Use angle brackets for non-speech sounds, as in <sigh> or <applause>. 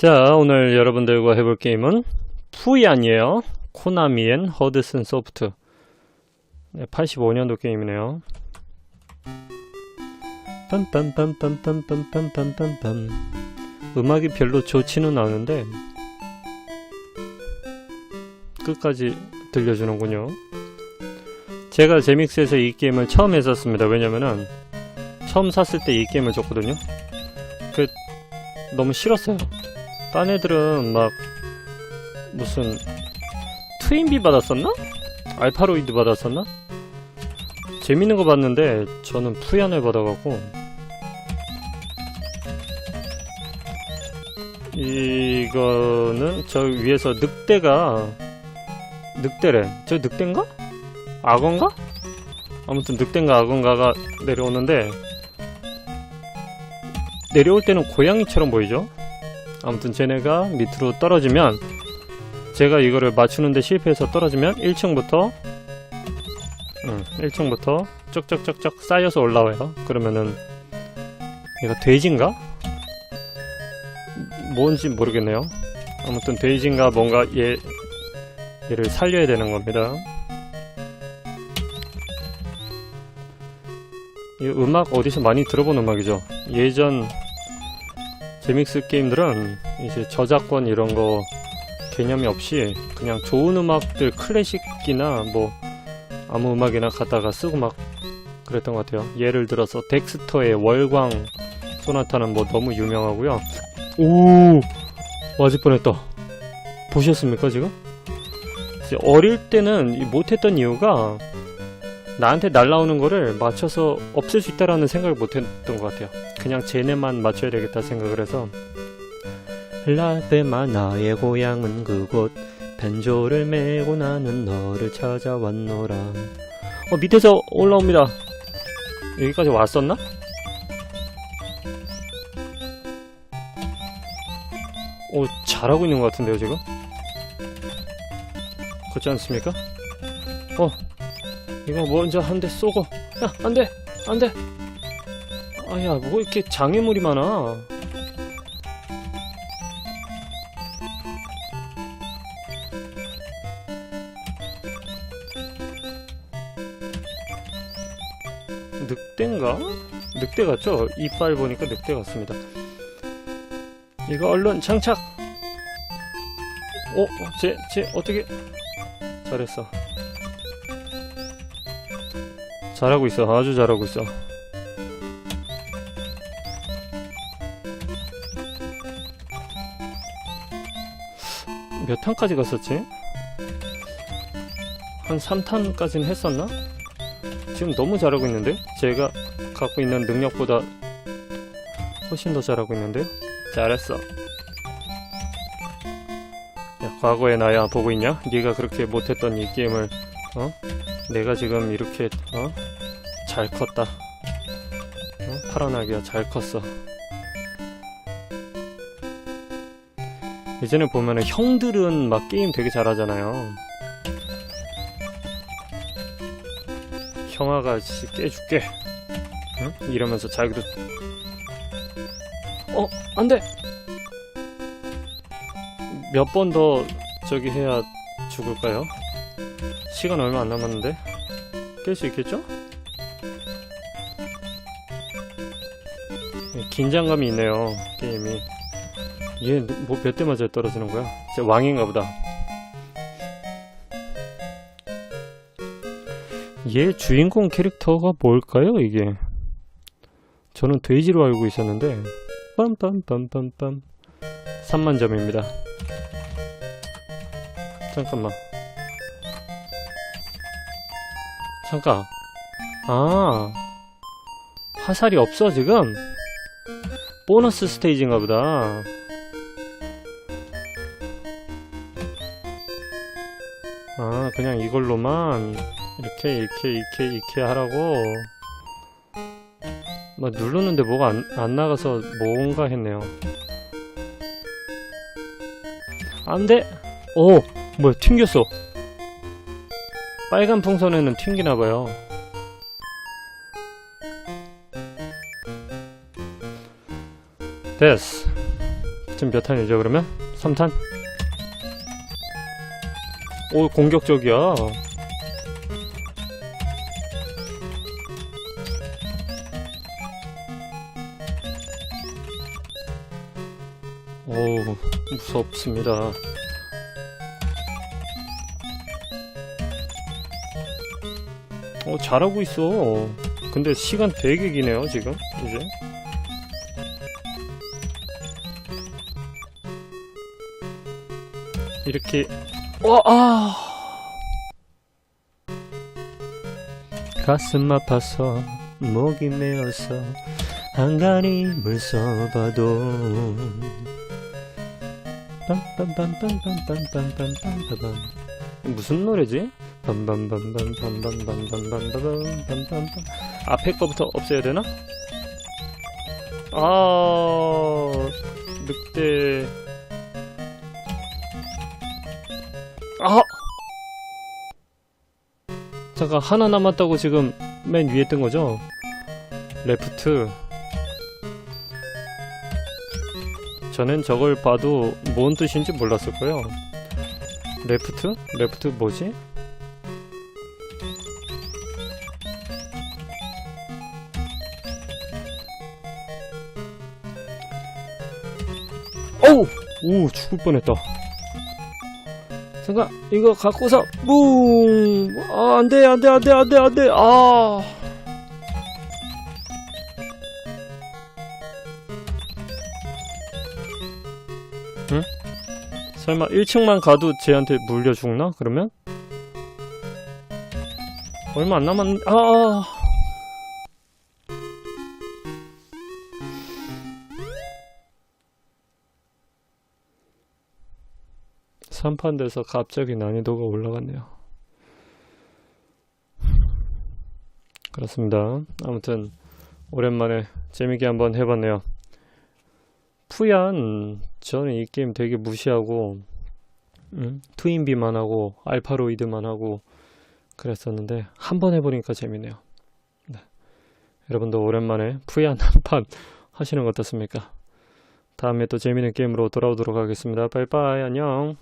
자, 오늘 여러분들과 해볼 게임은 푸이안이에요. 코나미엔 허드슨 소프트. 네, 85년도 게임이네요. 빰빰빰빰빰빰빰빰빰빰 음악이 별로 좋지는 않은데 끝까지 들려주는군요. 제가 제믹스에서 이 게임을 처음 했었습니다. 왜냐면은 처음 샀을 때 이 게임을 줬거든요. 그 너무 싫었어요. 딴 애들은 막 무슨 트윈비 받았었나? 알파로이드 받았었나? 재밌는 거 봤는데 저는 푸얀을 받아갖고 이거는 저 위에서 늑대가 늑대래 저 늑대인가? 악어인가? 아무튼 늑대인가 악어인가가 내려오는데 내려올 때는 고양이처럼 보이죠? 아무튼 쟤네가 밑으로 떨어지면 제가 이거를 맞추는데 실패해서 떨어지면 1층부터 응, 1층부터 쭉쭉쭉쭉 쌓여서 올라와요. 그러면은 얘가 돼지인가? 뭔지 모르겠네요. 아무튼 돼지인가 뭔가 얘 얘를 살려야 되는 겁니다. 이 음악 어디서 많이 들어본 음악이죠. 예전 제믹스 게임들은 이제 저작권 이런 거 개념이 없이 그냥 좋은 음악들 클래식이나 뭐 아무 음악이나 갖다가 쓰고 막 그랬던 것 같아요. 예를 들어서 덱스터의 월광 소나타는 뭐 너무 유명하고요. 오 맞을 뻔했다. 보셨습니까 지금? 어릴 때는 이 못했던 이유가 나한테 날라오는 거를 맞춰서 없앨 수 있다라는 생각을 못했던 것 같아요. 그냥 쟤네만 맞춰야 되겠다 생각을 해서 라베마 나의 고향은 그곳 벤조를 메고 나는 너를 찾아왔노라 어 밑에서 올라옵니다 여기까지 왔었나? 오 잘하고 있는 것 같은데요 지금? 그렇지 않습니까? 어 이거 먼저 한 대 쏘고 야 안돼 안돼 아야 뭐 이렇게 장애물이 많아 늑대인가? 늑대 같죠? 이빨 보니까 늑대 같습니다 이거 얼른 장착 어? 쟤, 쟤 어떻게 잘했어 잘하고 있어 아주 잘하고 있어 몇 탄까지 갔었지? 한 3탄까지는 했었나? 지금 너무 잘하고 있는데? 제가 갖고 있는 능력보다 훨씬 더 잘하고 있는데요? 잘했어 야 과거의 나야 보고 있냐? 네가 그렇게 못했던 이 게임을 어? 내가 지금 이렇게 어? 잘 컸다 어? 파란 아기야 잘 컸어 예전에 보면은 형들은 막 게임 되게 잘하잖아요 형아가 씨 깨줄게 응? 이러면서 자기도 어 안돼 몇 번 더 저기 해야 죽을까요? 시간 얼마 안 남았는데 깰 수 있겠죠? 네, 긴장감이 있네요 게임이. 얘 뭐 몇 대 맞아야 떨어지는 거야? 진짜 왕인가 보다. 얘 주인공 캐릭터가 뭘까요 이게? 저는 돼지로 알고 있었는데 빰빰빰빰빰. 3만점입니다. 잠깐만 잠깐. 아. 화살이 없어 지금? 보너스 스테이지인가 보다. 아 그냥 이걸로만 이렇게 이렇게 이렇게 이렇게 하라고. 막 누르는데 뭐가 안, 안 나가서 뭔가 했네요. 안돼! 오! 뭐야 튕겼어 빨간 풍선에는 튕기나봐요 됐어 지금 몇 탄이죠 그러면? 3탄? 오 공격적이야 오 무섭습니다 어 잘하고 있어. 근데 시간 되게 기네요 지금. 이제. 이렇게. 와 아. 가슴 아파서 목이 메어서 한간히 물서봐도. 빰빰빰빰빰빰빰빰빰빰빰. 무슨 노래지? 빰빰빰빰빰빰빰빰빰빰빰빰 앞에 거부터 없애야 되나? 아 늑대 아 잠깐 하나 남았다고 지금 맨 위에 뜬 거죠? 레프트 저는 저걸 봐도 뭔 뜻인지 몰랐을 거예요 레프트? 레프트 뭐지? 어우! 오 죽을 뻔했다 잠깐 이거 갖고서 뭉! 아 안돼 안돼 안돼 안돼 안돼 아 응? 설마 1층만 가도 쟤한테 물려 죽나 그러면? 얼마 안 남았는데 아 3판 돼서 갑자기 난이도가 올라갔네요. 그렇습니다. 아무튼 오랜만에 재밌게 한번 해봤네요. 푸얀 저는 이 게임 되게 무시하고 음, 트윈비만 하고 알파로이드만 하고 그랬었는데 한 번 해보니까 재밌네요. 네. 여러분도 오랜만에 푸얀 한 판 <laughs> 하시는 거 어떻습니까? 다음에 또 재밌는 게임으로 돌아오도록 하겠습니다. 빠이빠이 안녕.